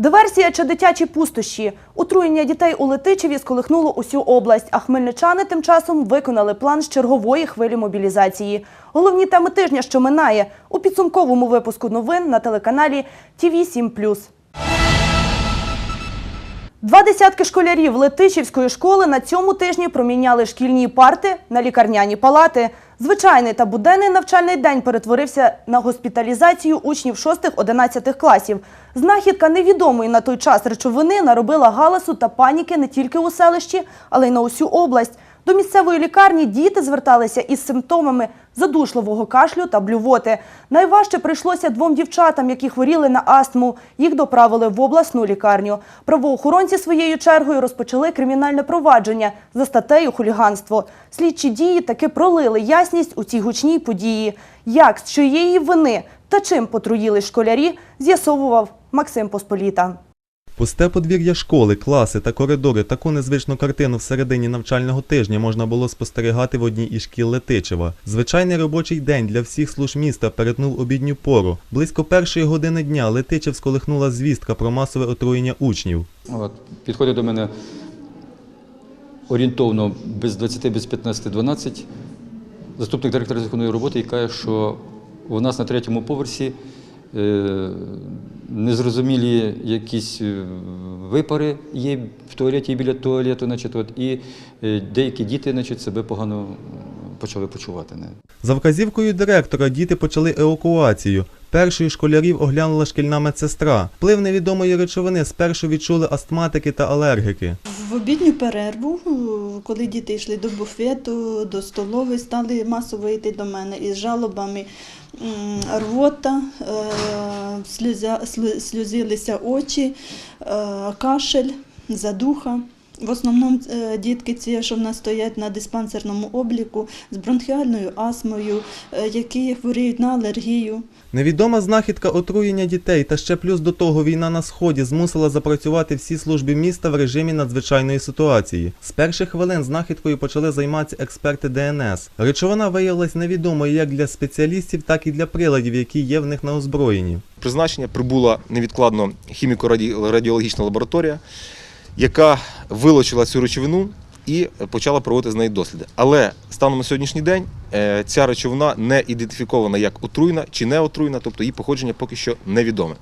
Диверсія чи дитячі пустощі. Отруєння дітей у Летичеві сколихнуло усю область, а хмельничани тим часом виконали план з чергової хвилі мобілізації. Головні теми тижня, що минає, у підсумковому випуску новин на телеканалі ТІВІ 7+. Два десятки школярів Летичівської школи на цьому тижні проміняли шкільні парти на лікарняні палати. Звичайний та буденний навчальний день перетворився на госпіталізацію учнів 6-11 класів. Знахідка невідомої на той час речовини наробила галасу та паніки не тільки у селищі, але й на усю область. До місцевої лікарні діти зверталися із симптомами задушливого кашлю та блювоти. Найважче прийшлося двом дівчатам, які хворіли на астму. Їх доправили в обласну лікарню. Правоохоронці своєю чергою розпочали кримінальне провадження за статтею хуліганство. Слідчі дії таки пролили ясність у цій гучній події. Як, з чиєї вини та чим потруїли школярі, з'ясовував Максим Посполіта. Пусте подвір'я школи, класи та коридори таку незвичну картину в середині навчального тижня можна було спостерігати в одній із шкіл Летичева. Звичайний робочий день для всіх служб міста перетнув обідню пору. Близько першої години дня Летичев сколихнула звістка про масове отруєння учнів. От, підходить до мене орієнтовно без 20, без 15, 12, заступник директора законної роботи і каже, що у нас на третьому поверсі незрозумілі якісь е, випари є в туалеті і біля туалету, значить, от, і е, деякі діти значить, себе погано е, почали почувати. За вказівкою директора діти почали евакуацію. Першою школярів оглянула шкільна медсестра. Вплив невідомої речовини спершу відчули астматики та алергіки. В обідню перерву, е, коли діти йшли до буфету, до столової, стали масово йти до мене із жалобами рвота, е, сльозилися очі, е, кашель, задуха. В основному е, дітки ці, що в нас стоять на диспансерному обліку з бронхіальною астмою, е, які хворіють на алергію. Невідома знахідка отруєння дітей та ще плюс до того війна на сході змусила запрацювати всі служби міста в режимі надзвичайної ситуації. З перших хвилин знахідкою почали займатися експерти ДНС. Речовина виявилась невідомою як для спеціалістів, так і для приладів, які є в них на озброєнні. призначення прибула невідкладно хіміко-радіологічна лабораторія, яка вилучила цю речовину і почала проводити з неї досліди. Але станом на сьогоднішній день е, ця речовина не ідентифікована як отруйна чи не отруйна, тобто її походження поки що невідоме.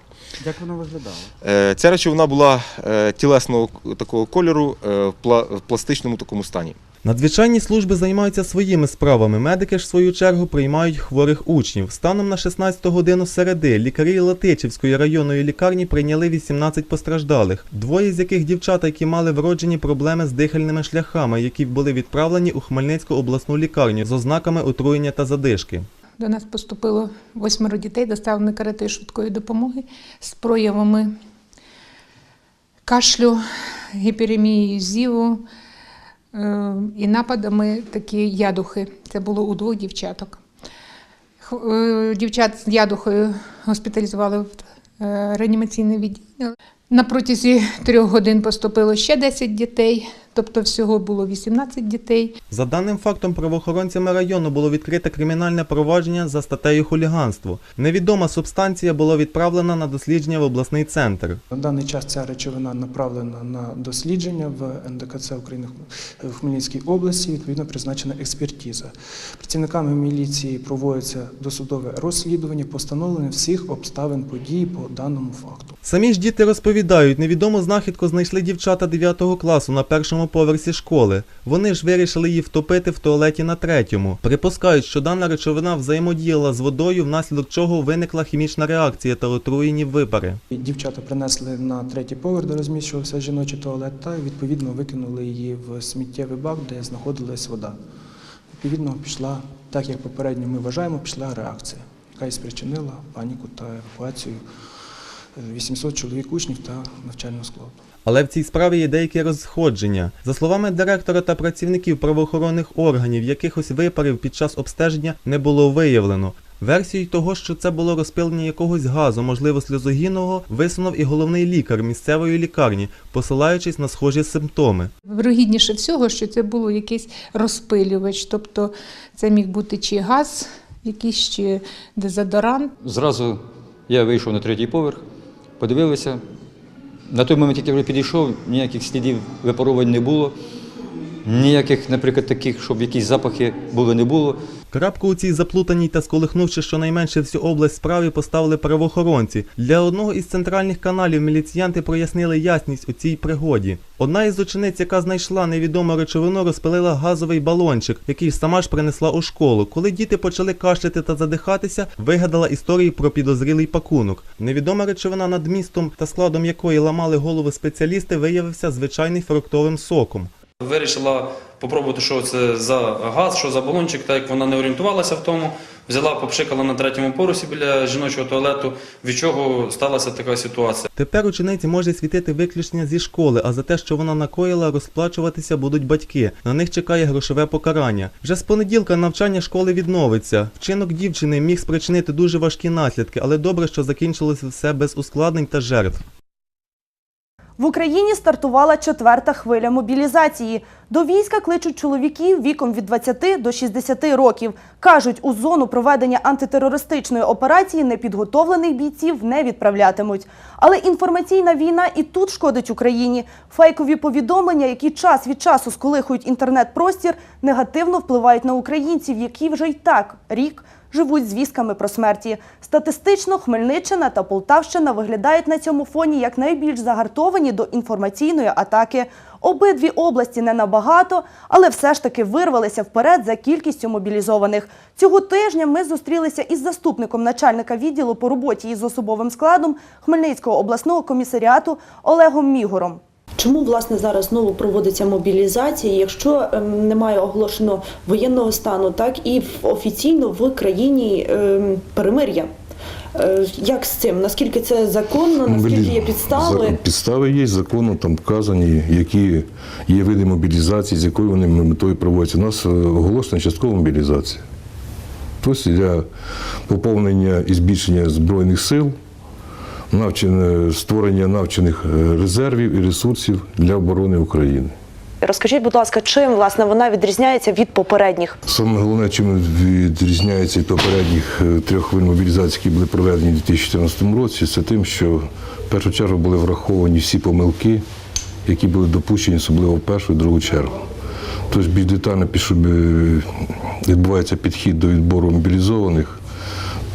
Як вона виглядала? Е, Ця речовина була е, тілесного такого кольору е, в пла- в пластичному такому стані. Надзвичайні служби займаються своїми справами. Медики ж в свою чергу приймають хворих учнів. Станом на 16 годину середи лікарі Латичівської районної лікарні прийняли 18 постраждалих, двоє з яких дівчата, які мали вроджені проблеми з дихальними шляхами, які були відправлені у Хмельницьку обласну лікарню з ознаками отруєння та задишки. До нас поступило восьмеро дітей, доставлені каретою швидкої допомоги з проявами кашлю, гіперемії, зіву е, і нападами такі ядухи. Це було у двох дівчаток. Е, Дівчат з ядухою госпіталізували в е, реанімаційне відділення. На протязі трьох годин поступило ще 10 дітей, тобто всього було 18 дітей. За даним фактом, правоохоронцями району було відкрите кримінальне провадження за статтею хуліганство. Невідома субстанція була відправлена на дослідження в обласний центр. На даний час ця речовина направлена на дослідження в НДКЦ України в Хмельницькій області. Відповідно, призначена експертиза. Працівниками міліції проводиться досудове розслідування по встановленню всіх обставин події по даному факту. Самі ж діти розповідають, невідому знахідку знайшли дівчата 9 класу на першому поверсі школи. Вони ж вирішили її втопити в туалеті на третьому. Припускають, що дана речовина взаємодіяла з водою, внаслідок чого виникла хімічна реакція та отруєні випари. Дівчата принесли на третій поверх, де розміщувався жіночий туалет, та відповідно викинули її в сміттєвий бак, де знаходилась вода. Відповідно, пішла, так як попередньо ми вважаємо, пішла реакція, яка і спричинила паніку та евакуацію е, 800 чоловік учнів та навчального складу. Але в цій справі є деякі розходження. За словами директора та працівників правоохоронних органів, якихось випарів під час обстеження не було виявлено. Версію того, що це було розпилення якогось газу, можливо сльозогінного, висунув і головний лікар місцевої лікарні, посилаючись на схожі симптоми. Вирогідніше всього, що це було якийсь розпилювач, тобто це міг бути чи газ, якийсь чи дезодорант. Зразу я вийшов на третій поверх, подивилися, На той момент, як я вже підійшов, ніяких слідів випаровань не було. Ніяких, наприклад, таких, щоб якісь запахи були, не було. Крапку у цій заплутаній та сколихнувши щонайменше всю область справі поставили правоохоронці. Для одного із центральних каналів міліціянти прояснили ясність у цій пригоді. Одна із учениць, яка знайшла невідому речовину, розпилила газовий балончик, який сама ж принесла у школу. Коли діти почали кашляти та задихатися, вигадала історію про підозрілий пакунок. Невідома речовина над містом та складом якої ламали голови спеціалісти, виявився звичайний фруктовим соком. Вирішила попробувати, що це за газ, що за балончик, так як вона не орієнтувалася в тому. Взяла, попшикала на третьому порусі біля жіночого туалету, від чого сталася така ситуація. Тепер учениці може світити виключення зі школи, а за те, що вона накоїла, розплачуватися будуть батьки. На них чекає грошове покарання. Вже з понеділка навчання школи відновиться. Вчинок дівчини міг спричинити дуже важкі наслідки, але добре, що закінчилося все без ускладнень та жертв. В Україні стартувала четверта хвиля мобілізації. До війська кличуть чоловіків віком від 20 до 60 років. Кажуть, у зону проведення антитерористичної операції непідготовлених бійців не відправлятимуть. Але інформаційна війна і тут шкодить Україні. Фейкові повідомлення, які час від часу сколихують інтернет-простір, негативно впливають на українців, які вже й так рік живуть звістками про смерті. Статистично Хмельниччина та Полтавщина виглядають на цьому фоні як найбільш загартовані до інформаційної атаки. Обидві області не набагато, але все ж таки вирвалися вперед за кількістю мобілізованих. Цього тижня ми зустрілися із заступником начальника відділу по роботі із особовим складом Хмельницького обласного комісаріату Олегом Мігором. Чому власне зараз знову проводиться мобілізація, якщо ем, немає оголошено воєнного стану, так і офіційно в країні ем, перемир'я? Е, Як з цим? Наскільки це законно? Наскільки є підстави? Підстави є, законно там вказані, які є види мобілізації, з якою вони метою проводяться. У нас е, оголошена часткова мобілізація. Тобто для поповнення і збільшення Збройних сил, навчення, створення навчених е, резервів і ресурсів для оборони України. Розкажіть, будь ласка, чим власне вона відрізняється від попередніх? Саме головне, чим відрізняється від попередніх е, трьох хвилин мобілізації, які були проведені у 2014 році, це тим, що в першу чергу були враховані всі помилки, які були допущені, особливо в першу і другу чергу. Тобто більш детально пішов, е, відбувається підхід до відбору мобілізованих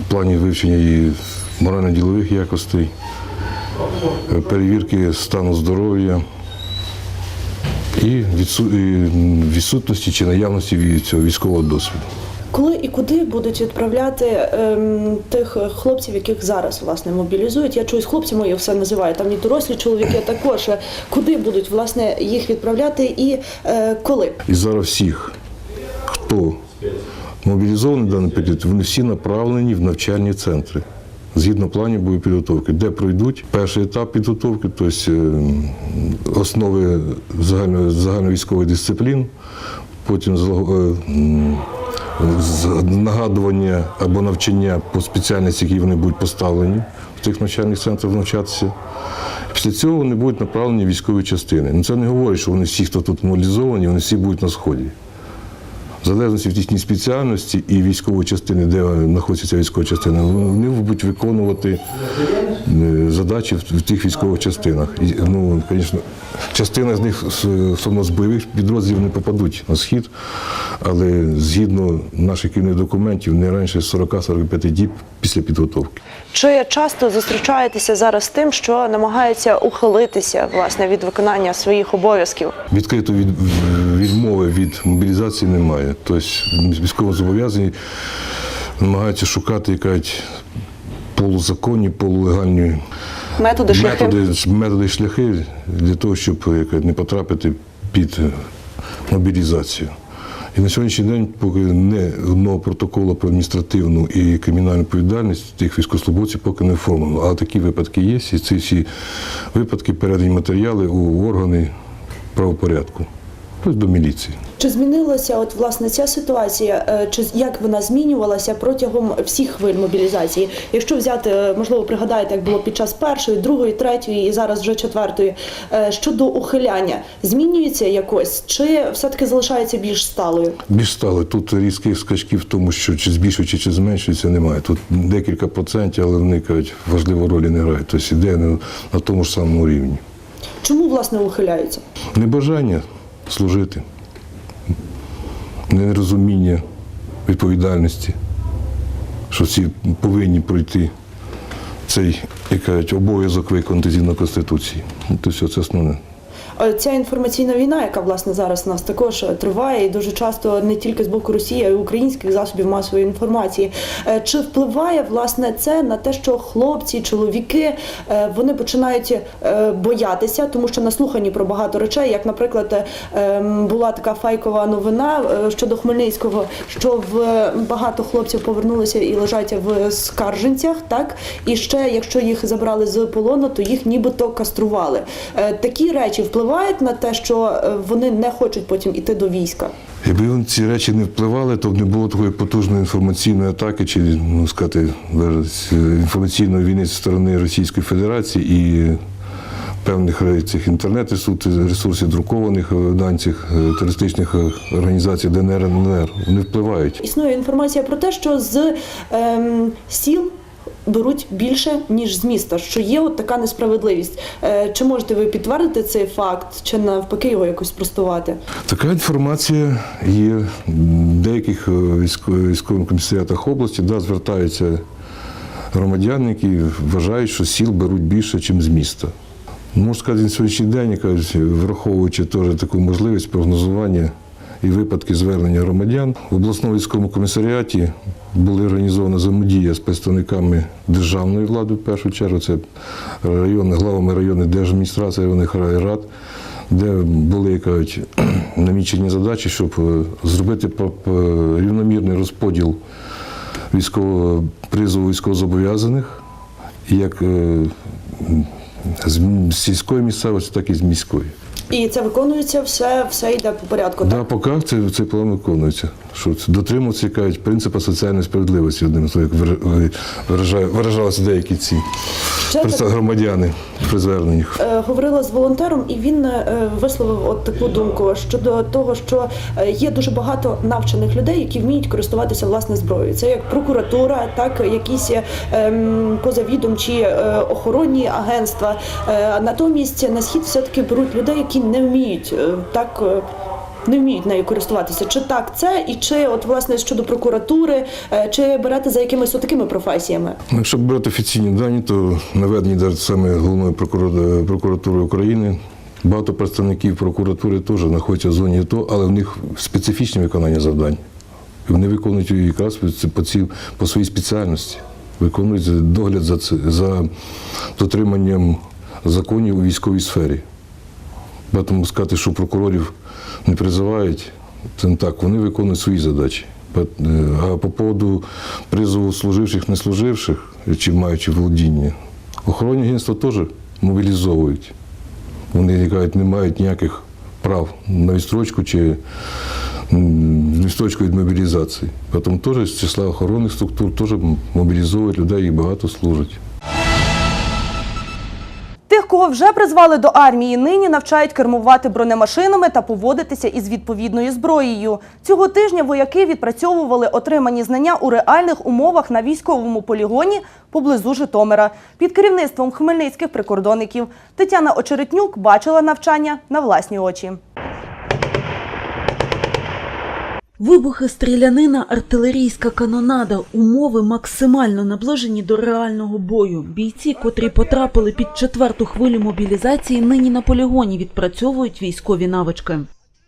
в плані вивчення її морально-ділових якостей, е, перевірки стану здоров'я і відсутності чи наявності цього військового досвіду. Коли і куди будуть відправляти ем, тих хлопців, яких зараз власне мобілізують? Я чуюсь, хлопцями я все називаю, там і дорослі чоловіки також. Куди будуть власне їх відправляти і е, коли? І зараз всіх, хто мобілізований в даний період, вони всі направлені в навчальні центри. Згідно планів підготовки, де пройдуть перший етап підготовки, тобто е, основи загально, загальновійськових дисциплін, потім е, нагадування або навчання по спеціальності, які вони будуть поставлені в цих навчальних центрах навчатися. Після цього вони будуть направлені військові частини. Ну це не говорить, що вони всі, хто тут мобілізовані, вони всі будуть на сході. В залежності від їхньої спеціальності і військової частини, де знаходиться військова частина, вони будуть виконувати е, задачі в тих військових частинах. І, ну, звісно, частина з них з бойових підрозділів не попадуть на схід, але згідно наших керівних документів, не раніше 40-45 діб після підготовки. Чи часто зустрічаєтеся зараз з тим, що намагаються ухилитися власне від виконання своїх обов'язків? Відкритої від, відмови від мобілізації немає. Тобто військовозобов'язані намагаються шукати якась полузаконні, полулегальні Методи шляхи? методи, методи шляхи для того, щоб яка, не потрапити під мобілізацію. І на сьогоднішній день, поки не одного протоколу про адміністративну і кримінальну відповідальність тих військовослужбовців поки не оформлено. Але такі випадки є, і ці всі випадки передані матеріали у органи правопорядку. Ось до міліції. Чи змінилася от власне ця ситуація? е, Чи як вона змінювалася протягом всіх хвиль мобілізації? Якщо взяти, е, можливо, пригадаєте, як було під час першої, другої, третьої і зараз вже четвертої, е, щодо ухиляння, змінюється якось, чи все-таки залишається більш сталою? Більш стали. Тут різких скачків в тому, що чи збільшується, чи зменшується, немає. Тут декілька процентів, але вони кажуть, важливу роль не грають. Тобто іде на тому ж самому рівні. Чому власне ухиляються? Небажання служити, нерозуміння відповідальності, що всі повинні пройти цей як кажуть, обов'язок виконати згідно Конституції. Тобто це основне. Е, Ця інформаційна війна, яка власне зараз у нас також е, триває, і дуже часто не тільки з боку Росії, а й українських засобів масової інформації. Е, Чи впливає власне це на те, що хлопці, чоловіки вони починають боятися, тому що наслухані про багато речей, як, наприклад, була така фейкова новина щодо Хмельницького, що в багато хлопців повернулися і лежать в скарженцях, так і ще, якщо їх забрали з полону, то їх нібито кастрували. Такі речі впливають на те, що е, вони не хочуть потім іти до війська. Якби ці речі не впливали, то б не було такої потужної інформаційної атаки, чи ну сказати, е, інформаційної війни зі сторони Російської Федерації і певних цих інтернет-ресурсів, друкованих е, видань цих е, терористичних е, організацій ДНР і Вони впливають. Існує інформація про те, що з ем, сіл. Беруть більше ніж з міста, що є от така несправедливість. Е, Чи можете ви підтвердити цей факт, чи навпаки його якось спростувати? Така інформація є в деяких е, військових комісаріатах області, да, звертаються громадяни, які вважають, що сіл беруть більше, ніж з міста. Можу сказати, на сьогоднішній день, враховуючи теж таку можливість прогнозування і випадки звернення громадян, в обласному військовому комісаріаті була організована взаємодія з представниками державної влади, в першу чергу, це райони, главами районних держадміністрацій, районних райрад, де були кажуть, намічені задачі, щоб е, зробити рівномірний розподіл військового призову військовозобов'язаних, як е, з сільської місцевості, так і з міської. І це виконується все, все йде по порядку. Да, Так? поки цей, цей план виконується. Що це дотримується кажуть, принципу соціальної справедливості, одним словом, як вир- виражалися деякі ці громадяни при зверненнях. Е, Говорила з волонтером, і він е, висловив от таку думку щодо того, що е, є дуже багато навчених людей, які вміють користуватися власне зброєю. Це як прокуратура, так якісь ем, позавідомчі е, охоронні агентства. Е, Натомість на схід все таки беруть людей, які не вміють е, так. Не вміють нею користуватися. Чи так це, і чи от власне щодо прокуратури, е, чи берете за якимись отакими професіями? Ну, Якщо брати офіційні дані, то наведені навіть саме головною прокура- прокуратурою України. Багато представників прокуратури теж знаходяться в зоні АТО, але в них специфічне виконання завдань. Вони виконують якраз по, ці, по своїй спеціальності, виконують догляд за, це- за дотриманням законів у військовій сфері. Тому сказати, що прокурорів не призивають, це не так, вони виконують свої задачі. Е, А по поводу призову служивших, не служивших, чи маючи володіння, охоронні агентства теж мобілізовують. Вони кажуть, не мають ніяких прав на відстрочку чи відстрочку від мобілізації. Тому теж з числа охоронних структур теж мобілізовують людей і багато служать. Кого вже призвали до армії, нині навчають кермувати бронемашинами та поводитися із відповідною зброєю. Цього тижня вояки відпрацьовували отримані знання у реальних умовах на військовому полігоні поблизу Житомира під керівництвом хмельницьких прикордонників. Тетяна Очеретнюк бачила навчання на власні очі. Вибухи, стрілянина, артилерійська канонада, умови максимально наближені до реального бою. Бійці, котрі потрапили під четверту хвилю мобілізації, нині на полігоні відпрацьовують військові навички.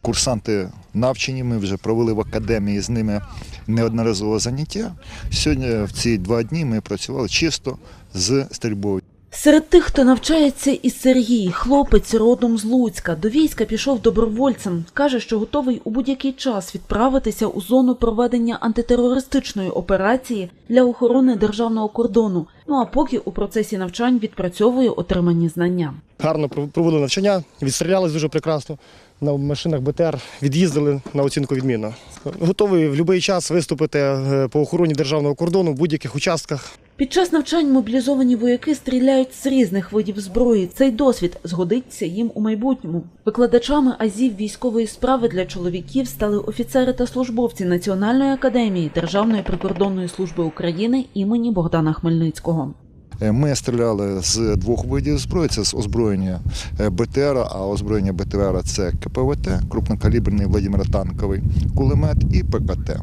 Курсанти навчені, ми вже провели в академії з ними неодноразово заняття. Сьогодні в ці два дні ми працювали чисто з стрільбою. Серед тих, хто навчається, і Сергій, хлопець родом з Луцька. До війська пішов добровольцем. Каже, що готовий у будь-який час відправитися у зону проведення антитерористичної операції для охорони державного кордону. Ну а поки у процесі навчань відпрацьовує отримані знання. Гарно пров- провели навчання, відстрілялись дуже прекрасно. На машинах БТР від'їздили на оцінку відмінно. Готовий в будь-який час виступити е, по охороні державного кордону в будь-яких участках. Під час навчань мобілізовані вояки стріляють з різних видів зброї. Цей досвід згодиться їм у майбутньому. Викладачами азів військової справи для чоловіків стали офіцери та службовці Національної академії Державної прикордонної служби України імені Богдана Хмельницького. Е, Ми стріляли з двох видів зброї. Це з озброєння е, БТР, а озброєння БТР це КПВТ, крупнокаліберний Владимиротанковий кулемет і ПКТ,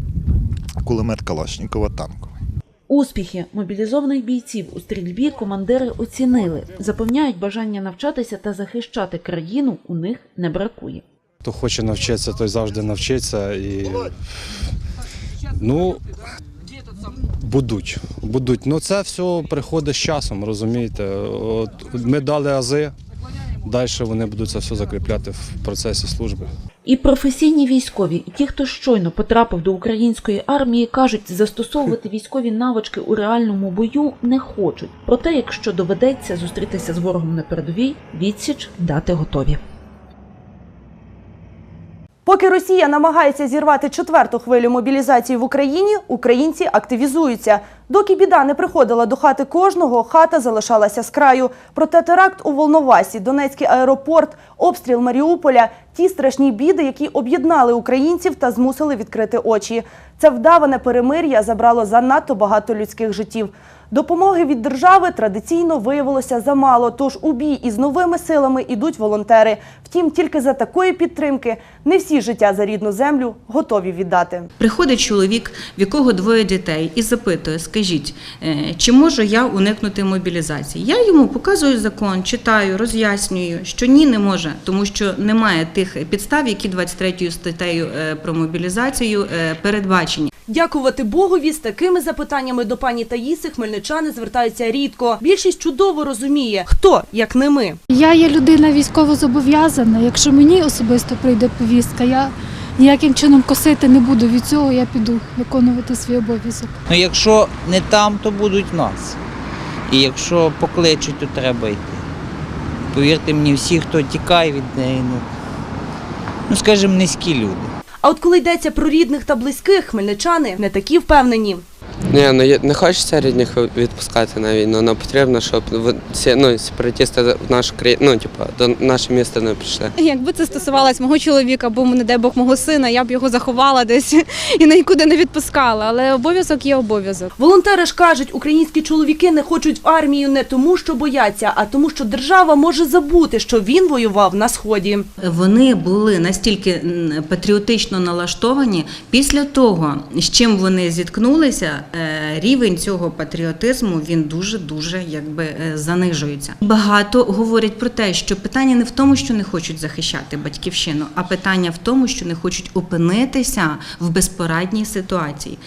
кулемет Калашнікова танковий. Успіхи мобілізованих бійців у стрільбі командири оцінили. Запевняють, бажання навчатися та захищати країну у них не бракує. Хто хоче навчитися, той завжди навчиться. І, ну, будуть. будуть. Ну, це все приходить з часом, розумієте. От ми дали ази, далі вони будуть це все закріпляти в процесі служби. І професійні військові, і ті, хто щойно потрапив до української армії, кажуть, застосовувати військові навички у реальному бою не хочуть. Проте, якщо доведеться зустрітися з ворогом на передовій, відсіч дати готові. Поки Росія намагається зірвати четверту хвилю мобілізації в Україні, українці активізуються. Доки біда не приходила до хати кожного, хата залишалася з краю. Проте теракт у Волновасі, Донецький аеропорт, обстріл Маріуполя – ті страшні біди, які об'єднали українців та змусили відкрити очі. Це вдаване перемир'я забрало занадто багато людських життів. Допомоги від держави традиційно виявилося замало, тож у бій із новими силами ідуть волонтери. Втім, тільки за такої підтримки не всі життя за рідну землю готові віддати. Приходить чоловік, в якого двоє дітей, і запитує: скажіть, е, чи можу я уникнути мобілізації? Я йому показую закон, читаю, роз'яснюю, що ні, не може, тому що немає тих підстав, які 23 статтею е, про мобілізацію е, передбачені. Дякувати Богові з такими запитаннями до пані Таїси хмельничани звертаються рідко. Більшість чудово розуміє, хто як не ми. Я є людина військово зобов'язана. Якщо мені особисто прийде повістка, я ніяким чином косити не буду. Від цього я піду виконувати свій обов'язок. Ну, якщо не там, то будуть нас. І якщо покличуть, то треба йти. Повірте мені, всі, хто тікає від неї, ну, ну скажімо, низькі люди. А от коли йдеться про рідних та близьких, хмельничани не такі впевнені. Ні, ну я- не хочеться рідних відпускати на війну, але потрібно, щоб в- ці, ну, сепаратисти в нашу країну, ну, типу, до наше місто не прийшли. Якби це стосувалось мого чоловіка або, не дай Бог, мого сина, я б його заховала десь і нікуди не відпускала. Але обов'язок є обов'язок. Волонтери ж кажуть, українські чоловіки не хочуть в армію не тому, що бояться, а тому, що держава може забути, що він воював на сході. Вони були настільки патріотично налаштовані після того, з чим вони зіткнулися, е, рівень цього патріотизму він дуже дуже якби е, занижується. Багато говорять про те, що питання не в тому, що не хочуть захищати батьківщину, а питання в тому, що не хочуть опинитися в безпорадній ситуації.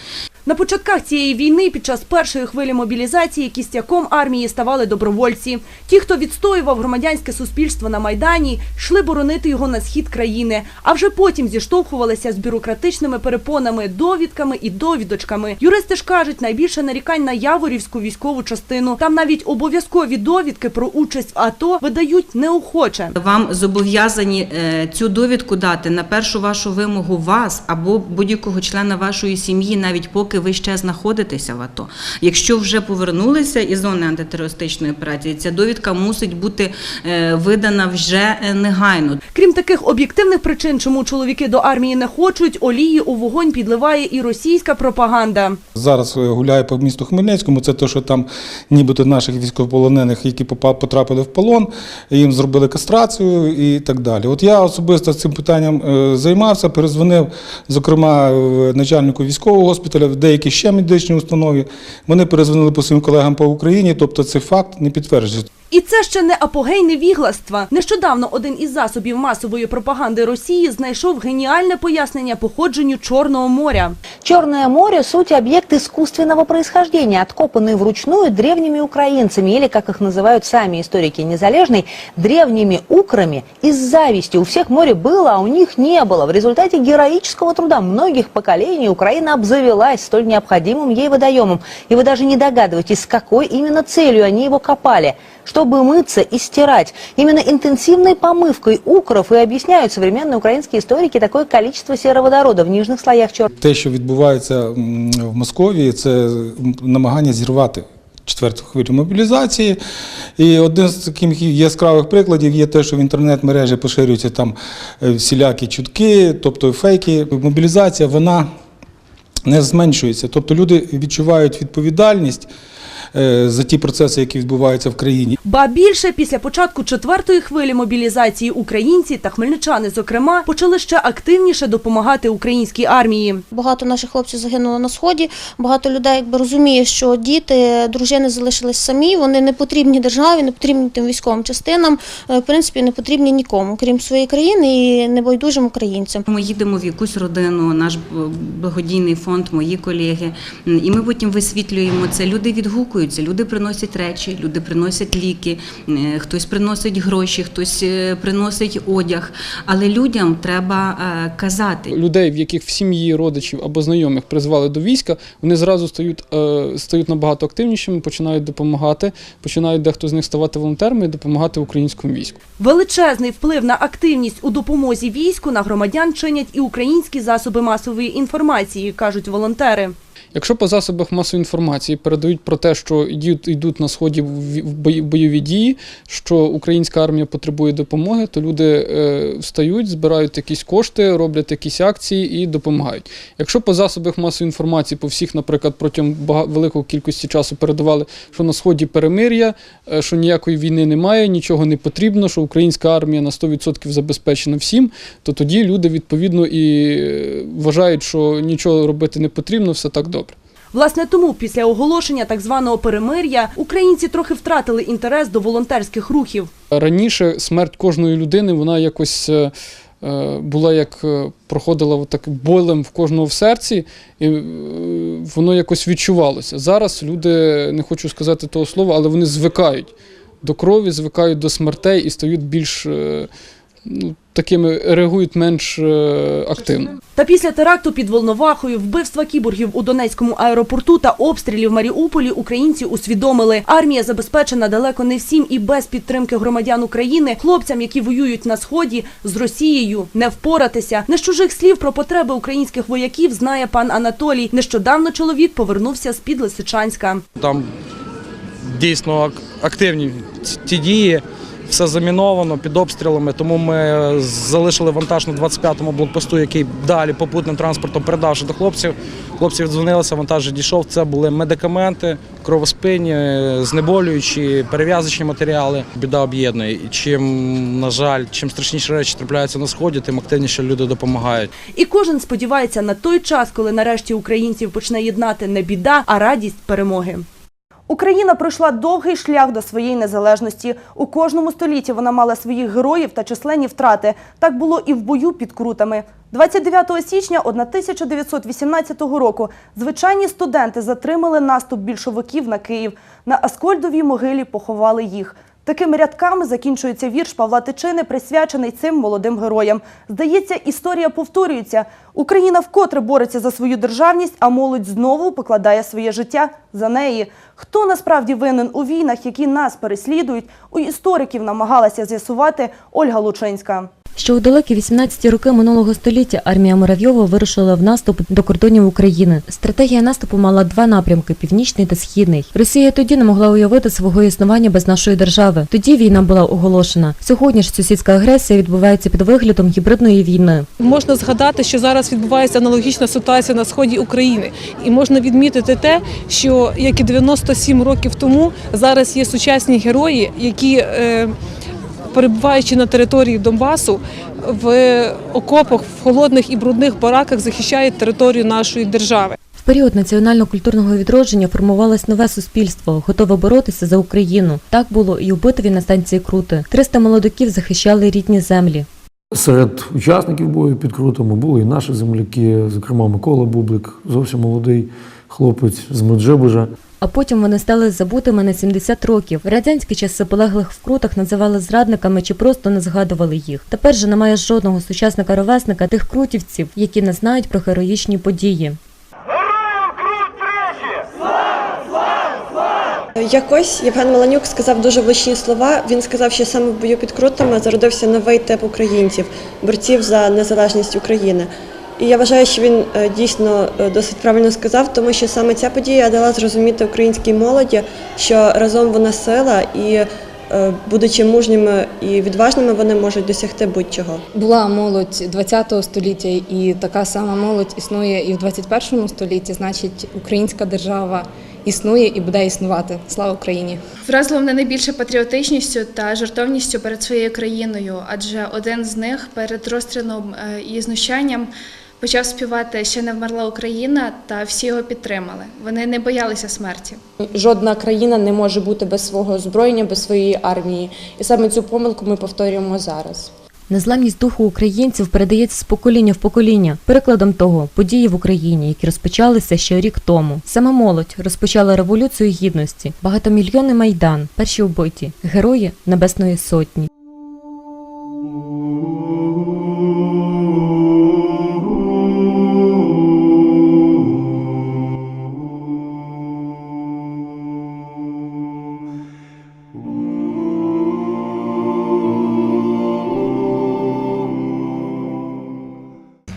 На початках цієї війни під час першої хвилі мобілізації кістяком армії ставали добровольці. Ті, хто відстоював громадянське суспільство на майдані, йшли боронити його на схід країни, а вже потім зіштовхувалися з бюрократичними перепонами, довідками і довідочками. Юристи ж кажуть, найбільше нарікань на Яворівську військову частину. Там навіть обов'язкові довідки про участь в АТО видають неохоче. Вам зобов'язані е, цю довідку дати на першу вашу вимогу вас або будь-якого члена вашої сім'ї, навіть поки ви ще знаходитеся в АТО. Якщо вже повернулися із зони антитерористичної операції, ця довідка мусить бути е, видана вже е, негайно. Крім таких об'єктивних причин, чому чоловіки до армії не хочуть, олії у вогонь підливає і російська пропаганда. Зараз е, гуляє по місту Хмельницькому. Це те, що там нібито наших військовополонених, які потрапили в полон, їм зробили кастрацію і так далі. От я особисто цим питанням займався, перезвонив, зокрема, начальнику військового госпіталя, в деякі ще медичні установи. Вони перезвонили по своїм колегам по Україні, тобто цей факт не підтверджується. І це ще не апогей невігластва. Нещодавно один із засобів масової пропаганди Росії знайшов геніальне пояснення походженню Чорного моря. Черное море – суть объект искусственного происхождения, откопанный вручную древними украинцами, или, как их называют сами историки Незалежной, древними украми из зависти. У всех море было, а у них не было. В результате героического труда многих поколений Украина обзавелась столь необходимым ей водоемом. И вы даже не догадываетесь, с какой именно целью они его копали. чтобы мыться и стирать. Именно интенсивной помывкой укров и объясняют современные украинские историки такое количество сероводорода в нижних слоях черного Те, що відбувається м, в Московії, це м, намагання зірвати четверту хвилю мобілізації. І один з таких яскравих прикладів є те, що в інтернет-мережі поширюються там е, всілякі чутки, тобто фейки. Мобілізація вона не зменшується. Тобто люди відчувають відповідальність е, за ті процеси, які відбуваються в країні. Ба більше після початку четвертої хвилі мобілізації українці та хмельничани, зокрема, почали ще активніше допомагати українській армії. Багато наших хлопців загинуло на сході. Багато людей якби розуміє, що діти, дружини залишились самі. Вони не потрібні державі, не потрібні тим військовим частинам. е, В принципі, не потрібні нікому, крім своєї країни і небайдужим українцям. Ми їдемо в якусь родину, наш благодійний фонд, мої колеги, і ми потім висвітлюємо це. Люди відгукуються, люди приносять речі, люди приносять ліки, е, хтось приносить гроші, хтось е, приносить одяг. Але людям треба е, казати. людей, в яких в сім'ї родичів або знайомих призвали до війська, вони зразу стають, стають набагато активнішими, починають допомагати, починають дехто з них ставати волонтерами і допомагати українському війську. Величезний вплив на активність у допомозі війську на громадян чинять і українські засоби масової інформації, кажуть волонтери. Якщо по засобах масової інформації передають про те, що йдуть, йдуть на сході бойові дії, що українська армія потребує допомоги, то люди е, встають, збирають якісь кошти, роблять якісь акції і допомагають. Якщо по засобах масової інформації по всіх, наприклад, протягом бага- великої кількості часу передавали, що на сході перемир'я, е, що ніякої війни немає, нічого не потрібно, що українська армія на 100% забезпечена всім, то тоді люди відповідно і е, вважають, що нічого робити не потрібно, все так добре. Власне, тому після оголошення так званого перемир'я українці трохи втратили інтерес до волонтерських рухів. Раніше смерть кожної людини вона якось е, е, була як е, проходила так болем в кожного в серці, і воно якось відчувалося. Зараз люди, не хочу сказати того слова, але вони звикають до крові, звикають до смертей і стають більш ну, такими, реагують менш е, активно. Та після теракту під Волновахою, вбивства кіборгів у Донецькому аеропорту та обстрілів в Маріуполі українці усвідомили, армія забезпечена далеко не всім і без підтримки громадян України, хлопцям, які воюють на сході з Росією, не впоратися. Не з чужих слів про потреби українських вояків знає пан Анатолій. Нещодавно чоловік повернувся з під Лисичанська. Там дійсно ак- активні ці- ті дії, все заміновано під обстрілами, тому ми залишили вантаж на 25-му блокпосту, який далі попутним транспортом передавши до хлопців. Хлопці віддзвонилися, вантаж дійшов. Це були медикаменти, кровоспинні, знеболюючі, перев'язочні матеріали. Біда об'єднує. І чим, на жаль, чим страшніші речі трапляються на сході, тим активніше люди допомагають. І кожен сподівається на той час, коли нарешті українців почне єднати не біда, а радість перемоги. Україна пройшла довгий шлях до своєї незалежності. У кожному столітті вона мала своїх героїв та численні втрати. Так було і в бою під Крутами. 29 січня 1918 року звичайні студенти затримали наступ більшовиків на Київ. На Аскольдовій могилі поховали їх. Такими рядками закінчується вірш Павла Тичини, присвячений цим молодим героям. Здається, історія повторюється. Україна вкотре бореться за свою державність, а молодь знову покладає своє життя за неї. Хто насправді винен у війнах, які нас переслідують, у істориків намагалася з'ясувати Ольга Лучинська. Ще у далекі 18-ті роки минулого століття армія Муравйова вирушила в наступ до кордонів України. Стратегія наступу мала два напрямки північний та східний. Росія тоді не могла уявити свого існування без нашої держави. Тоді війна була оголошена. Сьогодні ж сусідська агресія відбувається під виглядом гібридної війни. Можна згадати, що зараз відбувається аналогічна ситуація на сході України, і можна відмітити те, що як і 97 років тому зараз є сучасні герої, які е, перебуваючи на території Донбасу, в окопах, в холодних і брудних бараках захищають територію нашої держави. В період національно-культурного відродження формувалось нове суспільство, готове боротися за Україну. Так було і у битві на станції Крути. 300 молодиків захищали рідні землі. Серед учасників бою під Крутами були і наші земляки, зокрема Микола Бублик, зовсім молодий хлопець з Меджибужа. А потім вони стали забутими на 70 років. В радянські часи полеглих в крутах називали зрадниками чи просто не згадували їх. Тепер же немає жодного сучасника-ровесника тих крутівців, які не знають про героїчні події. Якось Євген Меланюк сказав дуже влучні слова. Він сказав, що саме в бою під крутами зародився новий тип українців, борців за незалежність України. І я вважаю, що він е, дійсно е, досить правильно сказав, тому що саме ця подія дала зрозуміти українській молоді, що разом вона сила, і е, будучи мужніми і відважними, вони можуть досягти будь-чого. Була молодь ХХ століття, і така сама молодь існує і в 21 столітті. Значить, українська держава існує і буде існувати. Слава Україні! Вразило мене найбільше патріотичністю та жертовністю перед своєю країною, адже один з них перед розстрілом і знущанням почав співати Ще не вмерла Україна, та всі його підтримали. Вони не боялися смерті. Жодна країна не може бути без свого озброєння, без своєї армії. І саме цю помилку ми повторюємо зараз. Незламність духу українців передається з покоління в покоління. Прикладом того події в Україні, які розпочалися ще рік тому. Саме молодь розпочала революцію гідності, багатомільйонний майдан, перші вбиті, герої Небесної Сотні.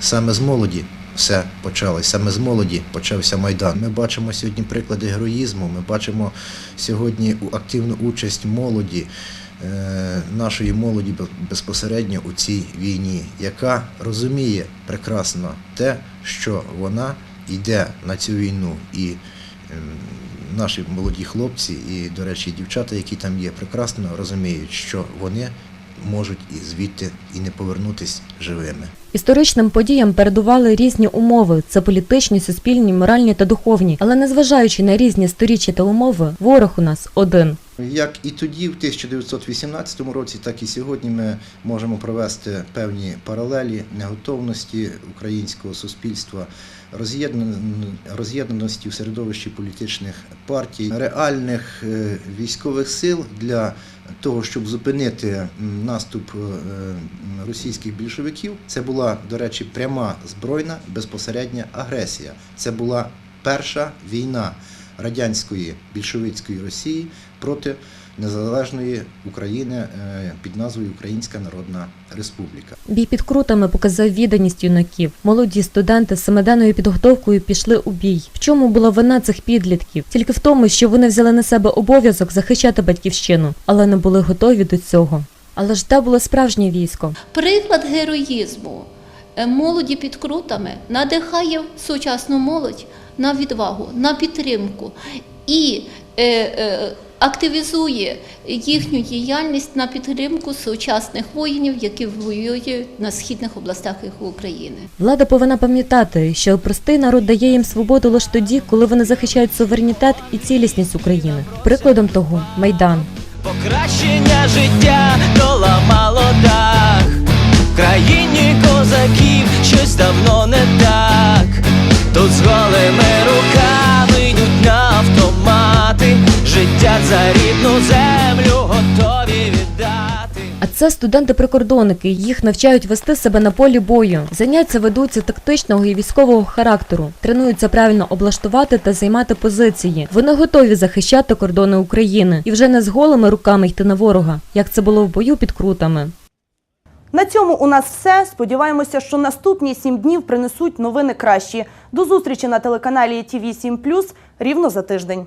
Саме з молоді все почалось, саме з молоді почався Майдан. Ми бачимо сьогодні приклади героїзму, ми бачимо сьогодні активну участь молоді, е, нашої молоді безпосередньо у цій війні, яка розуміє прекрасно те, що вона йде на цю війну. І ем, наші молоді хлопці, і, до речі, дівчата, які там є, прекрасно розуміють, що вони можуть і звідти і не повернутись живими. Історичним подіям передували різні умови: це політичні, суспільні, моральні та духовні. Але незважаючи на різні сторіччя та умови, ворог у нас один. Як і тоді, в 1918 році, так і сьогодні ми можемо провести певні паралелі неготовності українського суспільства, роз'єднаності в середовищі політичних партій, реальних е, військових сил для того, щоб зупинити наступ е, російських більшовиків. Це була, до речі, пряма збройна безпосередня агресія. Це була перша війна радянської більшовицької Росії проти незалежної України е, під назвою Українська Народна Республіка. Бій під крутами показав відданість юнаків. Молоді студенти з семиденною підготовкою пішли у бій. В чому була вина цих підлітків? Тільки в тому, що вони взяли на себе обов'язок захищати батьківщину, але не були готові до цього. Але ж де було справжнє військо? Приклад героїзму е, молоді під крутами надихає сучасну молодь на відвагу, на підтримку і активізує їхню діяльність на підтримку сучасних воїнів, які воюють на східних областях України. Влада повинна пам'ятати, що простий народ дає їм свободу лише тоді, коли вони захищають суверенітет і цілісність України. Прикладом того майдан. Покращення життя доламало дах В країні козаків щось давно не так Тут з голими руками Життя за рідну землю готові віддати А це студенти-прикордонники. Їх навчають вести себе на полі бою. Заняття ведуться тактичного і військового характеру. Тренуються правильно облаштувати та займати позиції. Вони готові захищати кордони України і вже не з голими руками йти на ворога, як це було в бою під крутами. На цьому у нас все. Сподіваємося, що наступні сім днів принесуть новини кращі. До зустрічі на телеканалі ТВ 7 рівно за тиждень.